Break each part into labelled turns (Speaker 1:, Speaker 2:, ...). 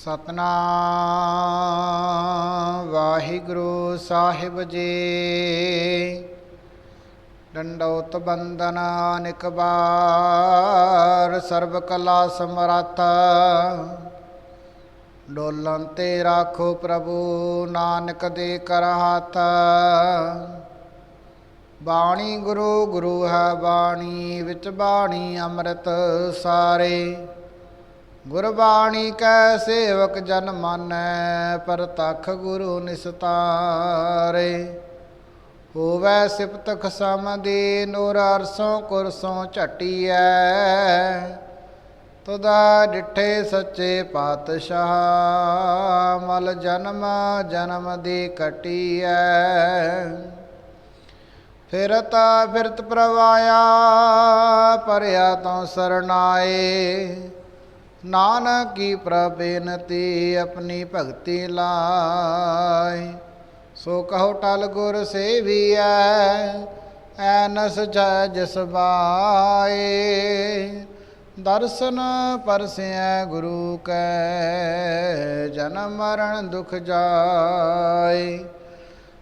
Speaker 1: ਸਤਨਾਮ। ਵਾਹਿਗੁਰੂ ਸਾਹਿਬ ਜੀ। ਡੰਡੋਤ ਬੰਦਨ ਅਨਿਕ ਬਾਰ ਸਰਬ ਕਲਾ ਸਮਰੱਥ। ਡੋਲਨ ਤੇ ਰਾਖੋ ਪ੍ਰਭੂ ਨਾਨਕ ਦੇ ਕਰ ਹੱਥ। ਬਾਣੀ ਗੁਰੂ ਗੁਰੂ ਹੈ ਬਾਣੀ, ਵਿੱਚ ਬਾਣੀ ਅੰਮ੍ਰਿਤ ਸਾਰੇ। ਗੁਰਬਾਣੀ ਕੈ ਸੇਵਕ ਜਨ ਮਾਨੈ ਪਰਤਖ ਗੁਰੂ ਨਿਸਤਾਰੇ। ਹੋਵੇ ਸਿਫਤ ਖਸਮ ਦੀ, ਨੂਰ ਅਰਸੋਂ ਕੁਰਸੋਂ ਝਟੀਐ। ਤੁਦਾ ਡਿਠੇ ਸੱਚੇ ਪਾਤਸ਼ਾਹ, ਮਲ ਜਨਮ ਜਨਮ ਦੀ ਕਟੀਐ ਫਿਰਤਾ ਫਿਰਤ ਪ੍ਰਵਾਇਆ, ਪਰਿਆ ਤੋਂ ਸਰਨਾਏ। ਨਾਨਕ ਕੀ ਪ੍ਰਬੇਨਤੀ ਆਪਣੀ ਭਗਤੀ ਲਾਇ। ਸੋ ਕਹੋ ਟਲ ਗੁਰ ਸੇਵੀਐ, ਐਨਸ ਜੈ ਜਸ ਬਾਏ। ਦਰਸ਼ਨ ਪਰਸਿਐ ਗੁਰੂ ਕੈ ਜਨਮ ਮਰਨ ਦੁਖ ਜਾਏ।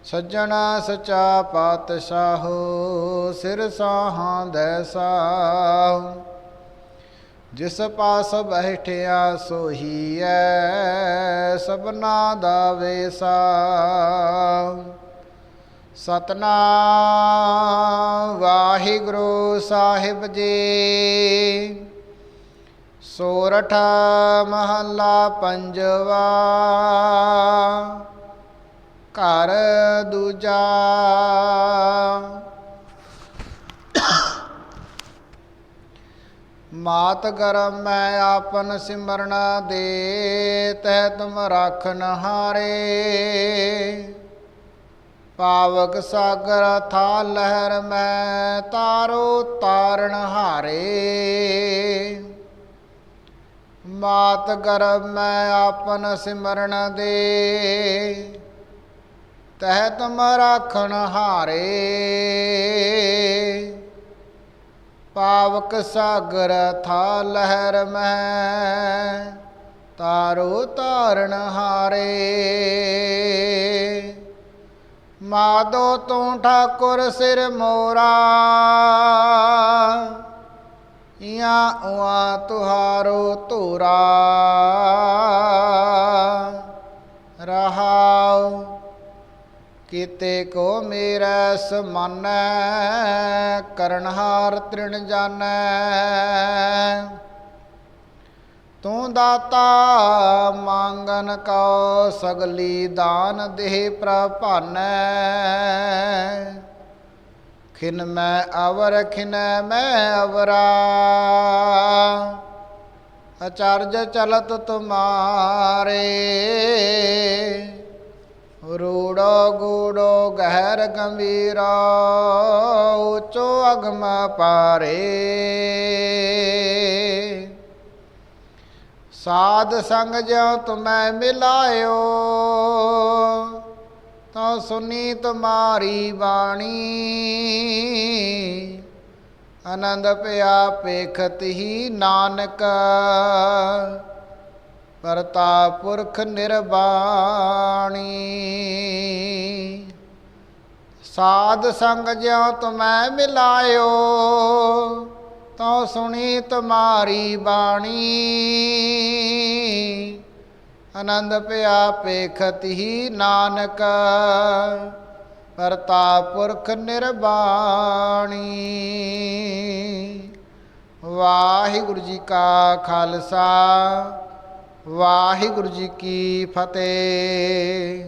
Speaker 1: ਸੱਜਣਾ ਸਚਾ ਪਾਤਸ਼ਾਹੋ, ਸਿਰ ਸਾਹਾਂ ਦੈ ਸਾਹ। ਜਿਸ ਪਾਸ ਬੈਠਿਆ ਸੋਹੀਐ ਸਭਨਾ ਦਾ ਵੇਸਾ। ਸਤਨਾਮ ਵਾਹਿਗੁਰੂ ਸਾਹਿਬ ਜੀ। ਸੋਰਠ ਮਹੱਲਾ ਪੰਜਵਾ। ਘਰ ਦੂਜਾ। ਮਾਤ ਕਰਮ ਮੈਂ ਆਪਨ ਸਿਮਰਨ ਦੇ, ਤਹਿ ਤੁਮ ਰਾਖਨ ਹਾਰੇ ਪਾਵਕ ਸਾਗਰ ਥਾ ਲਹਿਰ ਮੈਂ ਤਾਰੋ ਤਾਰਨ ਹਾਰੇ। ਮਾਤ ਗਰਭ ਮੈਂ ਆਪਨ ਸਿਮਰਨ ਦੇ, ਤਹਿ ਤੁਮ ਰਾਖਣ ਹਾਰੇ ਪਾਵਕ ਸਾਗਰ ਥਾ ਲਹਿਰ ਮੈਂ ਤਾਰੋ ਤਾਰਨ ਹਾਰੇ। ਮਾਦੋ ਤੂੰ ਠਾਕੁਰ ਸਿਰ ਮੋਰਾ ਇਆ ਉਆ ਤੁਹਾਰੋ ਧੂਰਾ। ਕੀਤੇ ਕੋ ਮੇਰਾ ਸਮਾਨੈ, ਕਰਨਹਾਰ ਤ੍ਰਿਣ ਜਾਣੈ। ਤੂੰ ਦਾਤਾ ਮੰਗਨ ਕਉ, ਸਗਲੀ ਦਾਨ ਦੇਹ ਪ੍ਰਭਾਨੈ ਖਿਨ ਮੈਂ ਅਵਰ, ਖਿਨ ਮੈਂ ਅਵਰਾ। ਅਚਾਰਜ ਚਲਤ ਤੁਮਾਰੇ। ਰੂੜੋ ਗੂੜੋ ਗਹਿਰ ਗੰਭੀਰਾ, ਉਚੋ ਅਗਮ ਪਾਰੇ। ਸਾਧ ਸੰਗ ਜਿਉ ਤੁਮੈ ਮਿਲਾਇਓ, ਤਾਂ ਸੁਨੀ ਤੁਮਾਰੀ ਬਾਣੀ। ਆਨੰਦ ਪਿਆ ਪੇਖਤ ਹੀ ਨਾਨਕ ਪਰਤਾ ਪੁਰਖ ਨਿਰਬਾਣੀ ਸਾਧ ਸੰਗ ਜਿਉ ਤੁਮੈ ਮਿਲਾਇਓ, ਤਉ ਸੁਣੀ ਤੁਮਾਰੀ ਬਾਣੀ। ਆਨੰਦ ਪਿਆ ਪੇਖਤ ਹੀ ਨਾਨਕ ਪਰਤਾ ਪੁਰਖ ਨਿਰਬਾਣੀ ਵਾਹਿਗੁਰੂ ਜੀ ਕਾ ਖਾਲਸਾ। ਵਾਹਿਗੁਰੂ ਜੀ ਕੀ ਫਤਿਹ।